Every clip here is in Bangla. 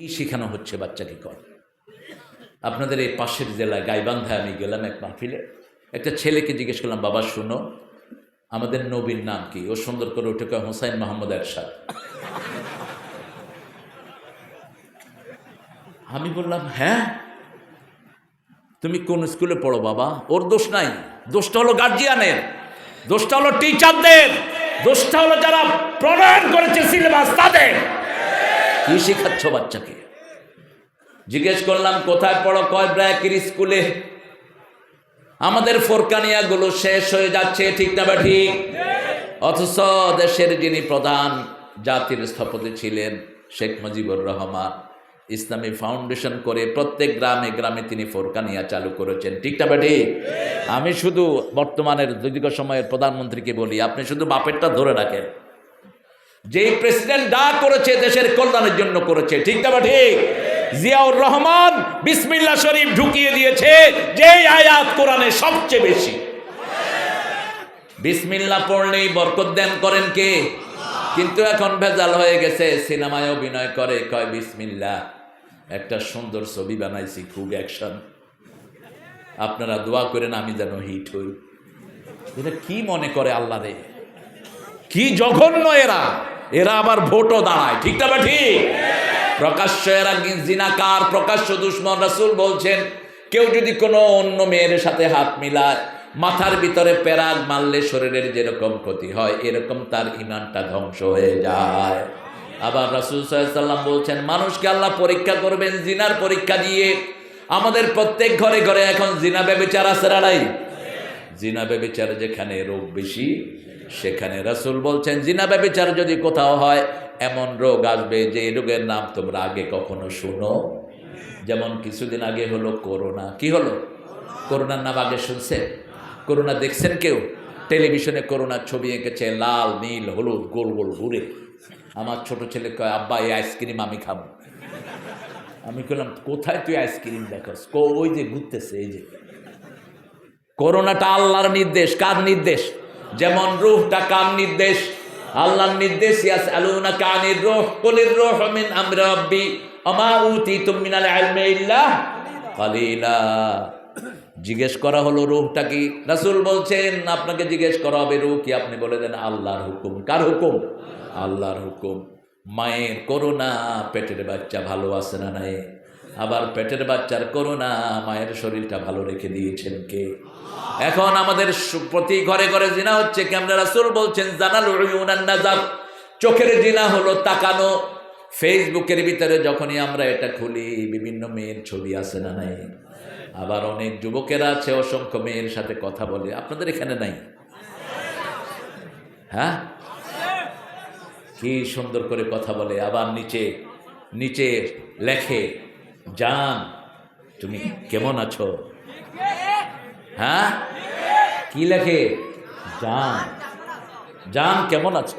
কি শেখানো হচ্ছে বাচ্চাকে কর আপনাদের এই পাশের জেলায় গাইবান্ধায় আমি গেলাম এক মাহফিলে। একটা ছেলেকে জিজ্ঞেস করলাম, বাবা, শুনো, আমাদের নবীর নাম কি? ও সুন্দর করে উঠে কয়, হোসাইন মোহাম্মদ এরশাদ। আমি বললাম হ্যাঁ? তুমি কোন স্কুলে পড়ো বাবা? ওর দোষ নাই। দোষটা হলো গার্জিয়ানের দোষটা হলো টিচারদের দোষটা হলো যারা প্রণয়ন করেছে সিলেবাস তাদের। কি শেখাচ্ছ বাচ্চাকে? জিজ্ঞেস করলাম, কোথায় পড়ো? কয় ব্র্যাকের স্কুলে? আমাদের ফোরকানিয়াগুলো শেষ হয়ে যাচ্ছে, ঠিক না বা ঠিক? অথচ দেশের যিনি প্রধান জাতির স্থপতি ছিলেন শেখ মুজিবুর রহমান, ইসলামী ফাউন্ডেশন করে প্রত্যেক গ্রামে গ্রামে তিনি ফোরকানিয়া চালু করেছেন, ঠিক না বা ঠিক? আমি শুধু বর্তমানের দীর্ঘ সময়ের প্রধানমন্ত্রীকে বলি, আপনি শুধু বাপেরটা ধরে রাখেন। যেই প্রেসিডেন্ট যা করেছে দেশের কল্যাণের জন্য করেছে, ঠিক না ঠিক? জিয়াউর রহমান বিসমিল্লা শরীফ ঢুকিয়ে দিয়েছে, যেই আয়াত কোরআনে সবচেয়ে বেশি। বিসমিল্লা পড়লেই বরকত দেন করেন কে? কিন্তু এখন ভেজাল হয়ে গেছে, সিনেমায় অভিনয় করে, কয় বিসমিল্লা, একটা সুন্দর ছবি বানাইছি খুব অ্যাকশন আপনারা দোয়া করেন আমি যেন হিট হই। এটা কি মনে করে আল্লাহ রে? কি জঘন্য এরা! এরা আবার ভোটও দাঁড়ায়। ঠিক না ঠিক? প্রকাশ্য এরা জিনাকার, প্রকাশ্য দুশ্মন? রাসূল বলছেন, কেউ যদি কোনো অন্য মেয়ের সাথে হাত মিলায়, মাথার ভিতরে প্যারাগ মারলে শরীরের যেরকম ক্ষতি হয়, এরকম তার ইমানটা ধ্বংস হয়ে যায়। আবার রাসুল সাল্লাম বলছেন, মানুষকে আল্লাহ পরীক্ষা করবেন, জিনার পরীক্ষা দিয়ে। আমাদের প্রত্যেক ঘরে ঘরে এখন জিনা বেবিচার আছে রাড়াই জিনা বেবিচার যেখানে রোগ বেশি, সেখানে রাসুল বলছেন, জিনা বেবিচার যদি কোথাও হয়, এমন রোগ আসবে যে রোগের নাম তোমরা আগে কখনো শুনো। যেমন কিছুদিন আগে হলো করোনা। কি হলো? করোনার নাম আগে শুনছে করোনা দেখছেন কেউ? টেলিভিশনে করোনার ছবি এঁকেছে, লাল, নীল, হলুদ, গোল গোল ঘুরে আমার ছোট ছেলে কয়, আব্বা, এই আইসক্রিম আমি খাব। আমি বললাম কোথায় তুই আইসক্রিম দেখস? ওই যে ঘুরতেছে, এই যে। করোনাটা আল্লাহর নির্দেশ, কার নির্দেশ? যেমন রুহটা কার নির্দেশ? আল্লাহর নির্দেশ ইয়াস আলুনা কানির রুহ, কুলির রুহ মিন আমরি জিজ্ঞেস করা হলো, রুহটা কি? রাসূল বলছেন, আপনাকে জিজ্ঞেস করা হবে, রুহ কি? আপনি বলে দেন, আল্লাহর হুকুম। কার হুকুম? আল্লাহর হুকুম। মায়ের করোনা পেটের বাচ্চা ভালো আছে না নাই? আবার পেটের বাচ্চার করোনা মায়ের শরীরটা ভালো রেখে দিয়েছেন কে? এখন আমাদের প্রতি ঘরে ঘরে জিনা হচ্ছে কেমন রাসুল বলছেন, জানাল নাজাব। চোখের জিনা হলো তাকানো। ফেসবুকের ভিতরে যখনই আমরা এটা খুলি, বিভিন্ন মেয়ের ছবি আছে না নাই? আবার অনেক যুবকেরা আছে, অসংখ্য মেয়ের সাথে কথা বলে। আপনাদের এখানে নাই? হ্যাঁ? কি সুন্দর করে কথা বলে। আবার নিচে নিচে লেখে জান, তুমি কেমন আছো? হ্যাঁ? কি লেখে? জান। জান, কেমন আছো?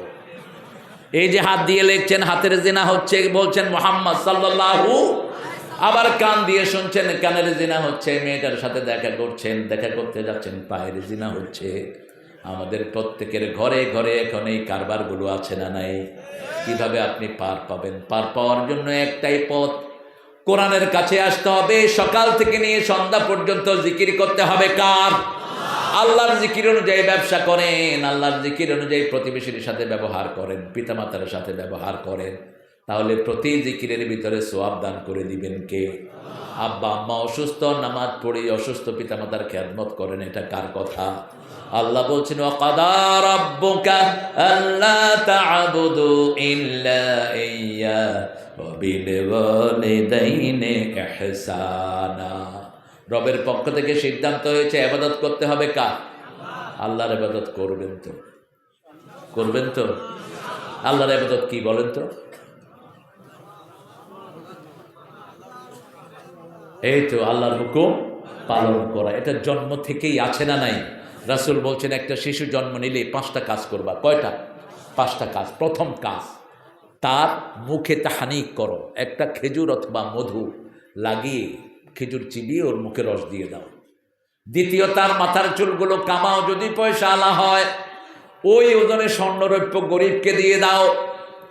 এই যে হাত দিয়ে লিখছেন, হাতের জেনা হচ্ছে, বলছেন মোহাম্মদ সাল্লাল্লাহু, আবার কান দিয়ে শুনছেন, কানের জিনা হচ্ছে, মেয়েটার সাথে দেখা করছেন, দেখা করতে যাচ্ছেন, পায়ের জিনা হচ্ছে। আমাদের প্রত্যেকের ঘরে ঘরে এখন এই কারবারগুলো আছে না নাই? কীভাবে আপনি পার পাবেন? পার পাওয়ার জন্য একটাই পথ কোরআনের কাছে আসতে হবে, সকাল থেকে নিয়ে সন্ধ্যা পর্যন্ত জিকির করতে হবে কার? আল্লাহর জিকির অনুযায়ী ব্যবসা করেন, আল্লাহর জিকির অনুযায়ী প্রতিবেশীর সাথে ব্যবহার করেন, পিতামাতার সাথে ব্যবহার করেন। তাহলে প্রতি জিকিরের ভিতরে সোয়াব দান করে দিবেন কে? আব্বা, আম্মা অসুস্থ, নামাজ পড়ে অসুস্থ পিতামাতার খেদমত করেন, এটা কার কথা? আল্লাহ বলছেন, ওয়াকাদা রাব্বুকা আল্লা তা'বুদু ইল্লা ইয়্যা রবের পক্ষ থেকে সিদ্ধান্ত হয়েছে আবাদত করতে হবে কার? আল্লাহর আবাদত করবেন তো। করবেন তো? আল্লাহর আবাদত কি বলেন তো? এই তো আল্লাহর হুকুম পালন করা। এটা জন্ম থেকেই আছে না নাই? রাসূল বলছেন, একটা শিশু জন্ম নিলে পাঁচটা কাজ করবা। কয়টা? পাঁচটা কাজ। প্রথম কাজ তার মুখে তাহানিক করো। একটা খেজুর অথবা মধু লাগিয়ে খেজুর চিবিয়ে ওর মুখে রস দিয়ে দাও। দ্বিতীয়, তার মাথার চুলগুলো কামাও যদি পয়সা আলা হয়, ওই ওজনে স্বর্ণরৌপ্য গরিবকে দিয়ে দাও।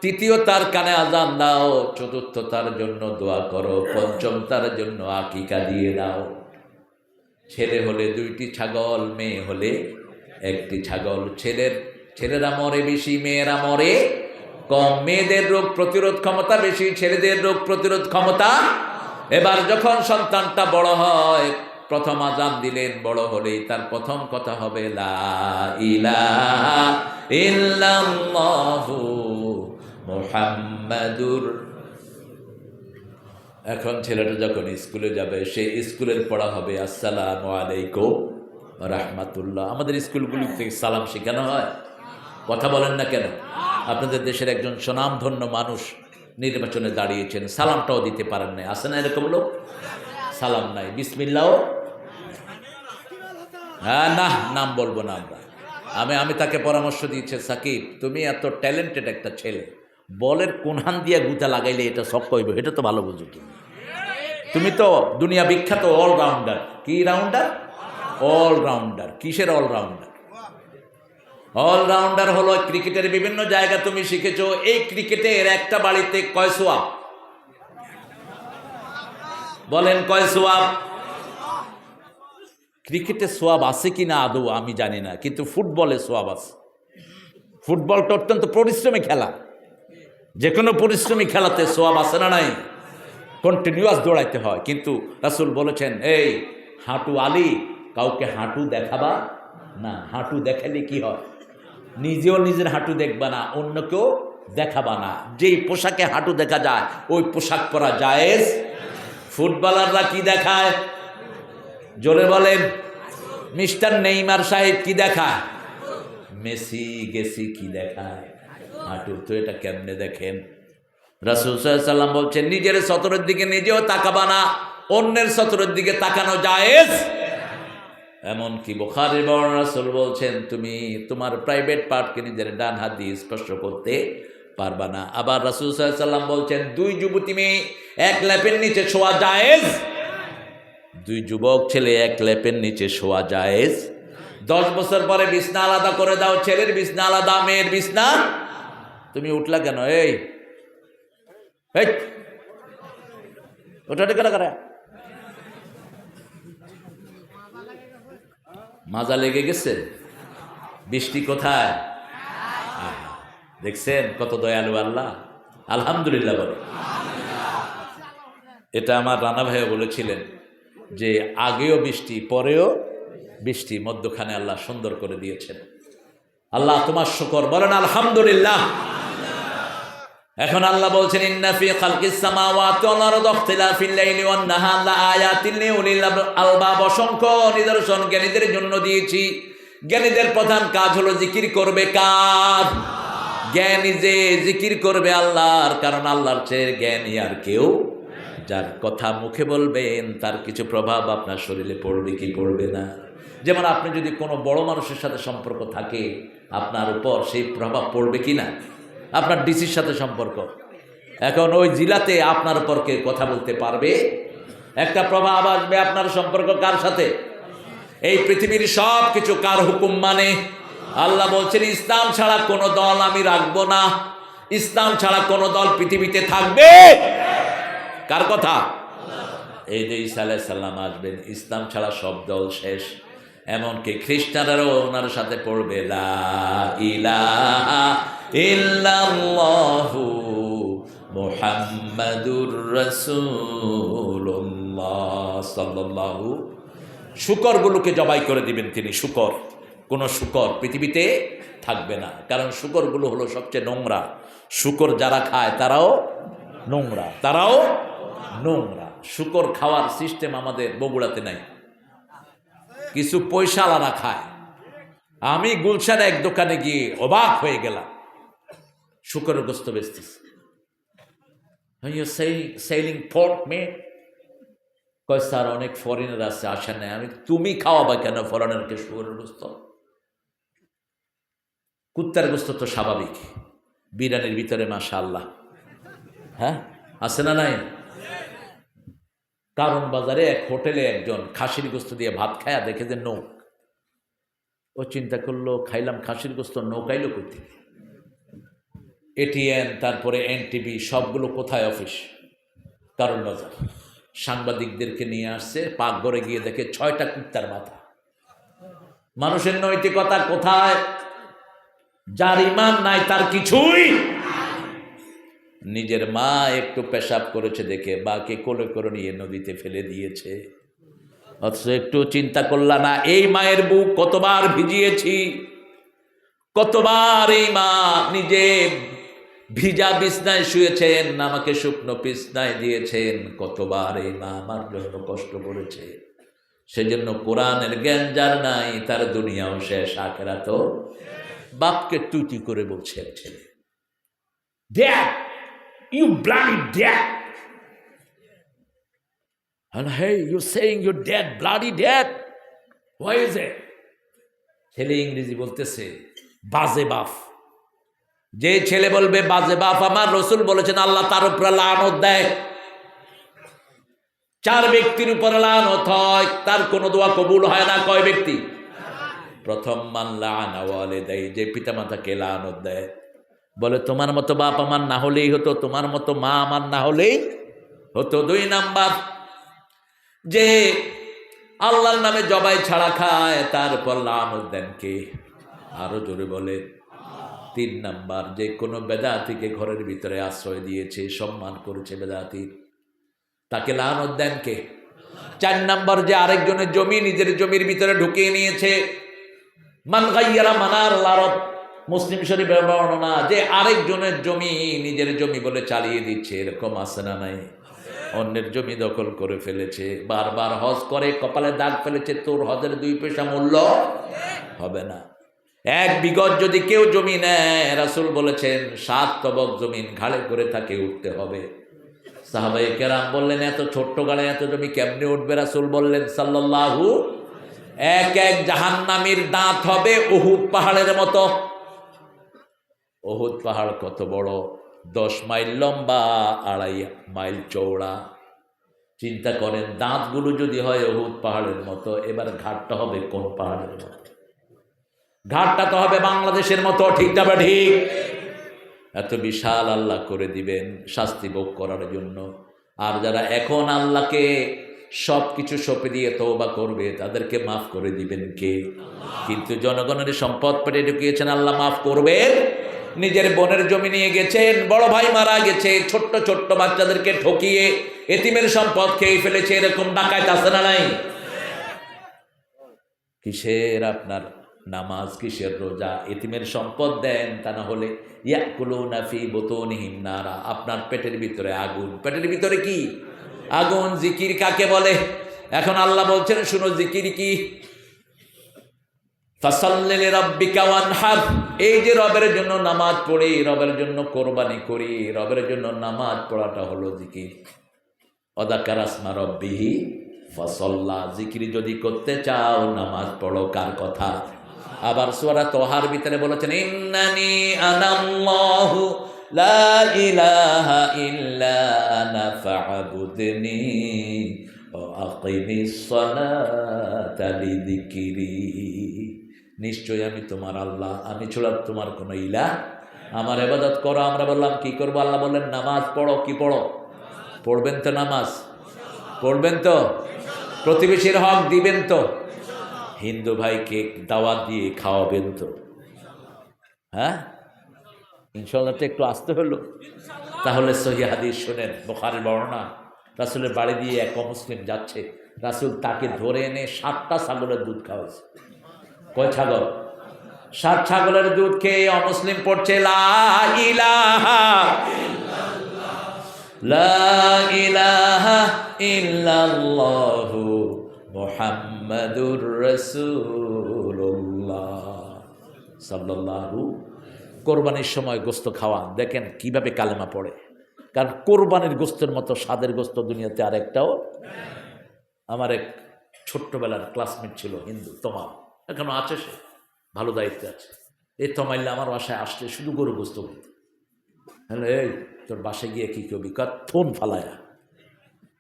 তৃতীয়, তার কানে আজান দাও। চতুর্থ, তার জন্য দোয়া করো। পঞ্চম, তার জন্য আকিকা দিয়ে দাও। ছেলে হলে দুইটি ছাগল, মেয়ে হলে একটি ছাগল। ছেলের ছেলেরা মরে বেশি, মেয়েরা মরে কম। মেয়েদের রোগ প্রতিরোধ ক্ষমতা বেশি, ছেলেদের রোগ প্রতিরোধ ক্ষমতা। এবার যখন সন্তানটা বড় হয়, প্রথম আজান দিলেন, বড় হলেই তার প্রথম কথা হবে মুহাম্মাদুর এখন ছেলেটা যখন স্কুলে যাবে, সে স্কুলের পড়া হবে, আসসালাম আলাইকুম রাহমাতুল্লাহ। আমাদের স্কুলগুলিতে সালাম শেখানো হয়। কথা বলেন না কেন? আপনাদের দেশের একজন সুনামধন্য মানুষ নির্বাচনে দাঁড়িয়েছেন, সালামটাও দিতে পারেন নাই। আসে না এরকম লোক? সালাম নাই। বিসমিল্লাও হ্যাঁ না, নাম বলব না আমরা। আমি আমি তাকে পরামর্শ দিয়েছি, সাকিব, তুমি এত ট্যালেন্টেড একটা ছেলে, বলের কোনহান দিয়ে গুতা লাগাইলে এটা সব কইব? এটা তো ভালো বুঝো তুমি। তুমি তো দুনিয়া বিখ্যাত অলরাউন্ডার কি রাউন্ডার অলরাউন্ডার কিসের অলরাউন্ডার অলরাউন্ডার হলো ক্রিকেটের বিভিন্ন জায়গা তুমি শিখেছ। এই ক্রিকেটের একটা বাড়িতে কয় সোয়াব? বলেন কয় সোয়াব? ক্রিকেটে সোয়াব আছে কি না আদৌ আমি জানি না, কিন্তু ফুটবলে সোয়াব আছে। ফুটবলটা অত্যন্ত পরিশ্রমী খেলা। যে কোনো পরিশ্রমী খেলাতে সোয়াব আছে না নাই? কন্টিনিউয়াস দৌড়াইতে হয়। কিন্তু রাসুল বলেছেন, এই হাঁটু আলি, কাউকে হাঁটু দেখাবা না, হাঁটু দেখালে কি হয়? নিজেও নিজের হাঁটু দেখবা না, অন্যকেও দেখাবা না। যেই পোশাকে হাঁটু দেখা যায়, ওই পোশাক পরা জায়েজ। ফুটবলাররা কি দেখায়? জোরে বলেন, মিস্টার নেইমার সাহেব কি দেখায়? মেসি, গেসি কি দেখায়? হাঁটু তো এটা কেমনে দেখেন? রাসুল বলছেন, নিজের সতরের দিকে নিজেও তাকাবা না, অন্যের সতরের দিকে তাকানো জায়েজ। এমনকি বর্ণ রাসুল বলছেন তুমি তোমার প্রাইভেট পার্টকে নিজের ডান হাত দিয়ে স্পর্শ করতে পারবা না। আবার রাসুল সাল্লাম বলছেন দুই যুবতী মেয়ে এক ল্যাপের নিচে শোয়া জায়েজ দুই যুবক ছেলে এক ল্যাপের নিচে শোয়া জায়েজ। দশ বছর পরে বিছনা আলাদা করে দাও ছেলের বিছনা আলাদা মেয়ের বিছনা। তুমি উঠলা কেন? এই, ওটা কেন করে মাজা লেগে গেছে। বৃষ্টি কোথায়? দেখছেন কত দয়ালু আল্লাহ। আলহামদুলিল্লাহ বলে। এটা আমার রানা ভাইও বলেছিলেন যে, আগেও বৃষ্টি, পরেও বৃষ্টি, মধ্যখানে আল্লাহ সুন্দর করে দিয়েছেন। আল্লাহ তোমার শুকর। বলেন আলহামদুলিল্লাহ। এখন আল্লাহ বলছেন ইন্নাফি খালকিস সামাওয়াতি অসংখ্য নিদর্শন জ্ঞানীদের জন্য দিয়েছি। জ্ঞানীদের প্রধান কাজ হলো জিকির করবে কার? জ্ঞানী যে জিকির করবে আল্লাহর, কারণ আল্লাহর চেয়ে জ্ঞানী আর কেউ যার কথা মুখে বলবেন, তার কিছু প্রভাব আপনার শরীরে পড়বে কি পড়বে না। যেমন আপনি যদি কোনো বড় মানুষের সাথে সম্পর্ক থাকে, আপনার উপর সেই প্রভাব পড়বে কি না? আপনার ডিসির সাথে সম্পর্ক। এখন ওই জেলাতে আপনার উপর কে কথা বলতে পারবে? একটা প্রভাব আসবে আপনার সম্পর্ক কার সাথে? এই পৃথিবীর সব কিছু কার হুকুম মানে? আল্লাহ বলছেন, ইসলাম ছাড়া কোনো দল আমি রাখব না। ইসলাম ছাড়া কোনো দল পৃথিবীতে থাকবে? কার কথা? এই যে ঈসা আলাইহিস সালাম আসবেন, ইসলাম ছাড়া সব দল শেষ। এমনকি খ্রিস্টানেরও ওনার সাথে পড়বে, লা ইলাহা মুহাম্মাদুর সাল্লাল্লাহু শুকরগুলোকে জবাই করে দিবেন তিনি, শুকর। কোনো শুকর পৃথিবীতে থাকবে না, কারণ শুকরগুলো হলো সবচেয়ে নোংরা। শুকর যারা খায়, তারাও নোংরা তারাও নোংরা। শুকর খাওয়ার সিস্টেম আমাদের বগুড়াতে নাই। কিছু পয়সালারা খায়। আমি গুলশানে এক দোকানে গিয়ে অবাক হয়ে গেলাম। শুকরের গোস্ত বেচতেছে সেলিং ফোর্ট মে কয়, স্যার, অনেক ফরেনার আছে, আসে না আমি, তুমি খাওয়াবা কেন ফরেনারকে শুকরের গোস্ত কুত্তার গোস্ত তো স্বাভাবিক। বিরিয়ানির ভিতরে মাশা আল্লাহ হ্যাঁ? আছে না নাই? কারণ বাজারে এক হোটেলে একজন খাসির গোস্ত দিয়ে ভাত খায়া দেখে যে নৌক। ও চিন্তা করল, খাইলাম খাসির গোস্ত নৌকাইলো করতে এটিএন তারপরে এনটিভি সবগুলো কোথায় অফিস? কারণ বাজার। সাংবাদিকদেরকে নিয়ে আসছে, পাকঘরে গিয়ে দেখে ছয়টা কুত্তার মাথা। মানুষের নৈতিকতা কোথায়? যার ইমান নাই, তার কিছুই নিজের মা একটু পেশাব করেছে দেখে বাকে কোলে করে নিয়ে নদীতে ফেলে দিয়েছে। অথচ একটু চিন্তা করলা না এই মায়ের বুক কতবার ভিজিয়েছি কতবার এই মা নিজে ভিজা বিছনায় শুয়েছেন আমাকে শুকনো বিছনায় দিয়েছেন কতবার এই মা আমার জন্য কষ্ট করেছে। সেজন্য কোরআনের জ্ঞান যার নাই তার দুনিয়াও শেষ আখেরা তো বাপকে তুতি করে বলছে ছেলে। Dad, you bloody dad. And hey, you're saying you're dead, bloody dead. Why is it? ছেলে ইংরেজি বলতেছে বাজে বাপ যে ছেলে বলবে বাজে বাপ আমার রসুল বলেছেন আল্লাহ তার উপরে লানত দেয় চার ব্যক্তির উপরে লানত হয় তার কোনো দোয়া কবুল হয় না কয় ব্যক্তি প্রথম আনাওয়ালে দেয় যে পিতামাতাকে লানত দেয় বলে, তোমার মতো বাপ আমার না হলেই হতো, তোমার মতো মা আমার না হলেই হতো। দুই নাম্বার, যে আল্লাহর নামে জবাই ছাড়া খায়, তারপর লানত দেন কে? আরও জোরে বলে। তিন নাম্বার, যে কোনো বেদাতিকে ঘরের ভিতরে আশ্রয় দিয়েছে, সম্মান করেছে বেদাতির তাকে লানত দেন কে? চার নাম্বার, যে আরেকজনের জমি নিজের জমির ভিতরে ঢুকিয়ে নিয়েছে, মান গাইয়ারা মানার লারত। মুসলিম শরীফের বর্ণনা যে আরেকজনের জমি নিজের জমি বলে চালিয়ে দিচ্ছে, এরকম আছে না নাই? অন্যের জমি দখল করে ফেলেছে, বারবার হজ করে, কপালে দাগ ফেলেছে, তোর হজের দুই পয়সা মূল্য হবে না। এক বিগত যদি কেউ জমি নেয়, রাসুল বলেছেন, সাত তবক জমিন ঘাড়ে করে তাকে উঠতে হবে। সাহাবাই কেরাম বললেন, এত ছোট্ট গাড়ে এত জমি কেমনে উঠবে? রাসুল বললেন, সাল্লাল্লাহু এক এক জাহান্নামির দাঁত হবে উহুদ পাহাড়ের মতো। উহুদ পাহাড় কত বড়? দশ মাইল লম্বা, আড়াই মাইল চৌড়া চিন্তা করেন, দাঁতগুলো যদি হয় উহুদ পাহাড়ের মতো, এবার ঘাটটা হবে কোন পাহাড়ের মতো? ঘাটটা তো হবে বাংলাদেশের মতো ঠিকটা বা ঠিক? এত বিশাল আল্লাহ করে দিবেন শাস্তি ভোগ করার জন্য। আর যারা এখন আল্লাহকে সব কিছু সঁপে দিয়ে তৌবা করবে, তাদেরকে মাফ করে দিবেন কে? কিন্তু জনগণের সম্পদ পেটে ঢুকিয়েছেন, আল্লাহ মাফ করবেন। নিজের বোনের জমি নিয়ে গেছেন, বড় ভাই মারা গেছে, ছোট্ট ছোট্ট বাচ্চাদেরকে ঠকিয়ে এতিমের সম্পদ খেয়ে ফেলেছে, এরকম ডাকায় আছে না নাই? কিসের আপনার নামাজ, কিসের রোজা? এতিমের সম্পদ দেন, তা না হলে ইয়াকুলো নাফি বোতনিহীন নারা। আপনার পেটের ভিতরে আগুন। পেটের ভিতরে কি? আগুন, জিকির কাকে বলে? এখন আল্লাহ বলছেন, শুনো, জিকির কি? ফাসাল্লিলি রাব্বিকা ওয়ানহার। এই যে রবের জন্য নামাজ পড়ি, রবের জন্য কোরবানি করি, রবের জন্য নামাজ পড়াটা হলো জিকির। অদাকার আসমা রব্বিহি ফসল্লা। জিকির যদি করতে চাও, নামাজ পড়ো, কার কথা? আবার সোরা তোহার ভিতরে বলেছেন, ইন্নানি আনাল্লাহু লা ইলাহা ইল্লা আনা ফা'বুদনি ওয়া আকিমিস সালাতা লিযিকরি। নিশ্চয় আমি তোমার আল্লাহ, আমি ছাড়া তোমার কোনো ইলা আমার এবাদত করো। আমরা বললাম, কি করব? আল্লাহ বললেন, নামাজ পড়ো, কি পড়ো? পড়বেন তো নামাজ? পড়বেন তো? প্রতিবেশীর হক দিবেন তো? হিন্দু ভাইকে দাওয়াত দিয়ে খাওয়াবেন তো। হ্যাঁ? ইনশাল্লাহ তো একটু আসতে হলো। তাহলে সহি হাদিস শোনেন, বোখারের বর্ণনা। রাসুলের বাড়ি দিয়ে এক মুসলিম যাচ্ছে, রাসুল তাকে ধরে এনে সাতটা ছাগলের দুধ খাওয়াছে কয় ছাগল? সাত ছাগলের দুধ খেয়ে অমুসলিম পড়ছে কোরবানির সময় গোস্ত খাওয়া। দেখেন কীভাবে কালেমা পড়ে। কারণ কোরবানির গোস্তের মতো স্বাদের গোস্ত দুনিয়াতে আরেকটাও। আমার এক ছোট্টবেলার ক্লাসমেট ছিল হিন্দু তোমা এখনও আছে সে। ভালো দায়িত্বে আছে। এই তমাইলে আমার বাসায় আসলে শুধু গরু গোস্ত বলত হ্যালো এই তোর বাসায় গিয়ে কী করবি? কার, থন ফালায়া।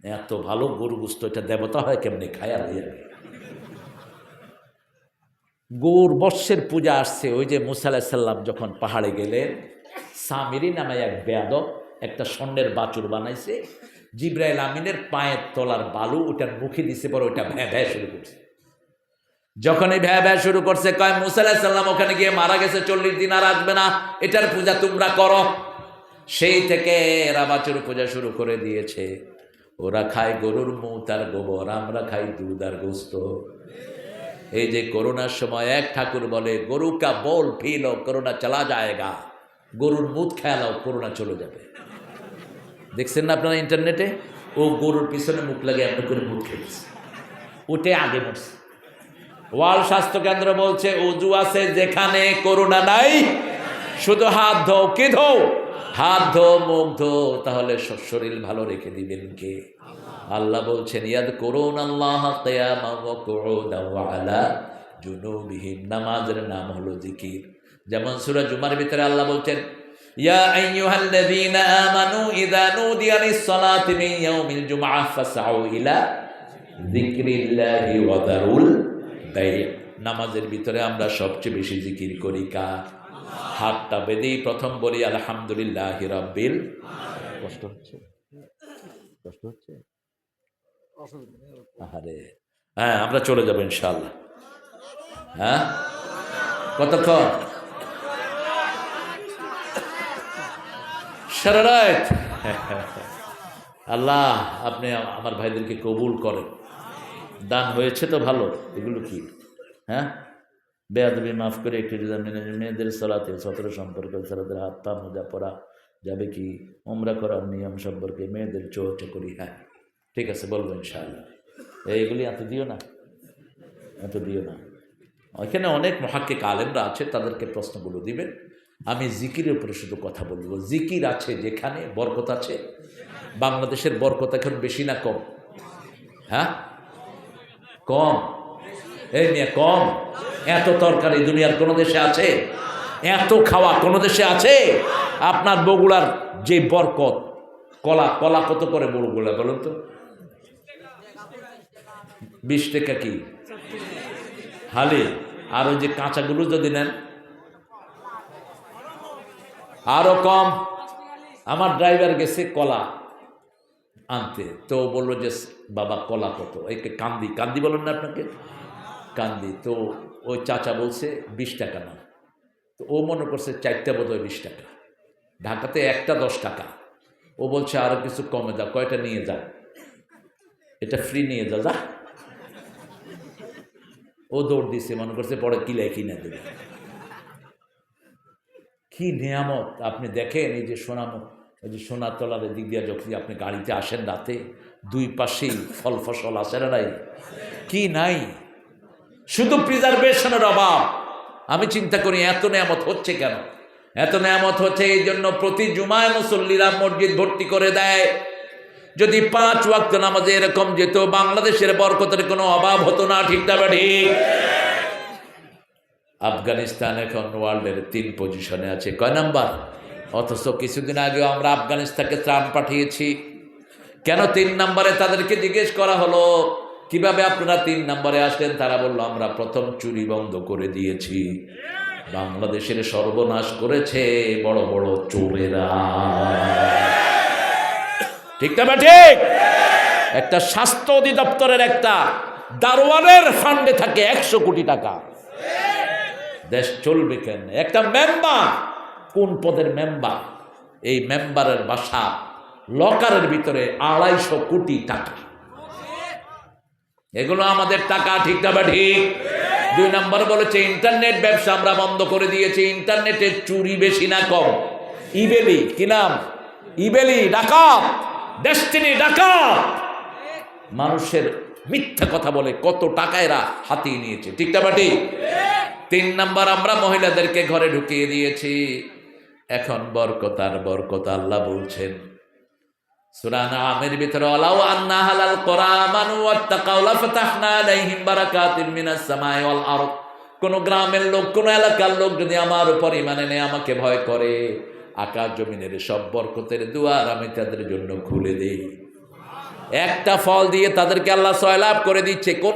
এত ভালো গরু গোস্ত, এটা দেবতা হয় কেমনি? খায়া যাবে গৌর বর্ষের পূজা আসছে, ওই যে মুসা আলাহিসাল্লাম যখন পাহাড়ে গেলেন, সামিরি নামে এক বেয়াদব একটা স্বর্ণের বাছুর বানাইছে, জিব্রাইল আমিনের পায়ের তলার বালু ওটার মুখে দিছে, পরে ওটা ভ্যা ভ্যা শুরু করছে। যখনই ভ্যা ভ্যা শুরু করছে, কয় মুসাল্লাম ওখানে গিয়ে মারা গেছে, চল্লিশ দিন আর আসবে না, এটার পূজা তোমরা করো। সেই থেকে এরা বাছুর পূজা শুরু করে দিয়েছে। ওরা খায় গরুর মুত আর গোবর, আমরা খাই দুধ আর গোস্ত। এই যে করোনার সময় এক ঠাকুর বলে, গরু কা বল ফিলো করোনা চলা যায়গা। গরুর মুখ খেয়ালাও করোনা চলে যাবে। দেখছেন না আপনারা ইন্টারনেটে? ও গরুর পিছনে মুখ লাগে এমন করে মুখ খেয়েছে উঠে আগে মরছে। ওয়ার্ল্ড স্বাস্থ্য কেন্দ্র বলছে, উজু আছে যেখানে করোনা নাই। শুধু হাত ধো, কে ধো? হাত ধো, মুখ ধো, তাহলে শরীর ভালো রেখে দিবেন কে? আল্লাহ বলছেন, ইয়াদ করুন আল্লাহ আলা জুনুবিহিম। নামাজের নাম হলো জিকির। যেমন সূরা জুমার ভিতরে আল্লাহ বলছেন, ইয়া আইয়ুহাল্লাযীনা আমানু ইযা নুদিয়া লিস-সালাতি মিন ইয়াউমিল জুমআহ ফাসআউ ইলা যিকরিল্লাহি ওয়া দারুল বাই' নামাজের ভিতরে আমরা সবচেয়ে বেশি জিকির করি কা হাতটা বেঁধেই প্রথম বলি, আলহামদুলিল্লাহ রাব্বিল কষ্ট হচ্ছে? কষ্ট হচ্ছে? আরে হ্যাঁ আমরা চলে যাব ইনশাল্লাহ হ্যাঁ? কতক্ষণ? সারা রাত? আল্লাহ, আপনি আমার ভাইদেরকে কবুল করেন। দান হয়েছে তো ভালো, এগুলো কি? হ্যাঁ? বেয়াদবি মাফ করে একটু। মেয়েদের সলাতে সতেরো সম্পর্কে সালাদের হাত পা মোজা পরা, যাবে কি? উমরা করার নিয়ম সম্পর্কে মেয়েদের চোখ করি হ্যাঁ। ঠিক আছে, বলব ইনশাআল্লাহ। এইগুলি এত দিও না। এত দিও না। ওইখানে অনেক মহাক্কিক আলেমরা আছে, তাদেরকে প্রশ্নগুলো দিবেন। আমি জিকিরের উপরে শুধু কথা বলব। জিকির আছে যেখানে বরকত আছে। বাংলাদেশের বরকত এখন বেশি না কম। হ্যাঁ? কম। এই মেয়ে কম। এত তরকারি দুনিয়ার কোনো দেশে আছে? এত খাওয়া কোনো দেশে আছে? আপনার বগুড়ার যে বরকত, কলা কলা কত করে বগুড়া বলুন তো? বিশ টাকা কি? হালে। আর ওই যে কাঁচাগুলো যদি নেন? আরও কম। আমার ড্রাইভার গেছে কলা। আনতে। তো বলল যে বাবা, কলা কত? একে কান্দি কান্দি বলেন না আপনাকে? কান্দি। তো ওই চাচা বলছে, বিশ টাকা না তো ও মনে করছে, চারটা বোধ হয় বিশ টাকা। ঢাকাতে একটা দশ টাকা। ও বলছে আরও কিছু কমে যা কয়টা নিয়ে যা এটা ফ্রি নিয়ে যা যা। ও দৌড় দিছে, মনে করছে, পরে কিলে কিনে দেবে? কি নিয়ামত, আপনি দেখেন এই যে সোনাম এই যে সোনার তলার দিক দিয়ে যখন আপনি গাড়িতে আসেন রাতে, দুই পাশেই ফল ফসল আসে না নাই? কি নাই? শুধু প্রিজার্ভেশনের অভাব। আমি চিন্তা করি, এত নেয়ামত হচ্ছে কেন? এত নেয়ামত হচ্ছে এই জন্য প্রতি জুমায় মুসল্লিরা মসজিদ ভর্তি করে দেয়। যদি পাঁচ ওয়াক্ত নামাজে এরকম যেত, বাংলাদেশের বরকতের কোনো অভাব হতো না, ঠিক না ঠিক? আফগানিস্তান এখন ওয়ার্ল্ডের তিন পজিশনে আছে। কয় নাম্বার? অথচ কিছুদিন আগেও আমরা আফগানিস্তানকে ত্রাণ পাঠিয়েছি। কেন তিন নম্বরে তাদেরকে জিজ্ঞেস করা হলো? কীভাবে আপনারা তিন নম্বরে আসলেন? তারা বলল, আমরা প্রথম চুরি বন্ধ করে দিয়েছি। বাংলাদেশের সর্বনাশ করেছে বড় বড় চোরেরা। ঠিক না ঠিক? একটা স্বাস্থ্য অধিদপ্তরের একটা দারোয়ানের ফান্ডে থাকে একশো কোটি টাকা। দেশ চলবে কেন? একটা মেম্বার কোন পদের মেম্বার এই মেম্বারের বাসা লকারের ভিতরে আড়াইশো কোটি টাকা। এগুলো আমাদের টাকা, ঠিক না ঠিক? দুই নম্বর বলেছে, ইন্টারনেট ব্যবসা আমরা বন্ধ করে দিয়েছি ইন্টারনেটে চুরি বেশি না কম। ইবেলি, কি নাম? ইবেলি, ডাকাত! ডেস্টিনি ডাকাত! মানুষের মিথ্যা কথা বলে কত টাকা এরা হাতিয়ে নিয়েছে, ঠিক না তিন নাম্বার, আমরা মহিলাদেরকে ঘরে ঢুকিয়ে দিয়েছি। এখন বরকত আর বরকত আল্লাহ বলছেন সুরানা আমের ভিতরে আন্না হালাল বারাকাতিন মিনাস সামাই ওয়াল আরদ। কোন গ্রামের লোক, কোন এলাকার লোক যদি আমার উপর ইমানে নেয় আমাকে ভয় করে, আকাশ জমিনের সব বরকতের দুয়ার আমি তাদের জন্য খুলে দেই। একটা ফল দিয়ে তাদেরকে আল্লাহ সয়লাভ করে দিচ্ছে। কোন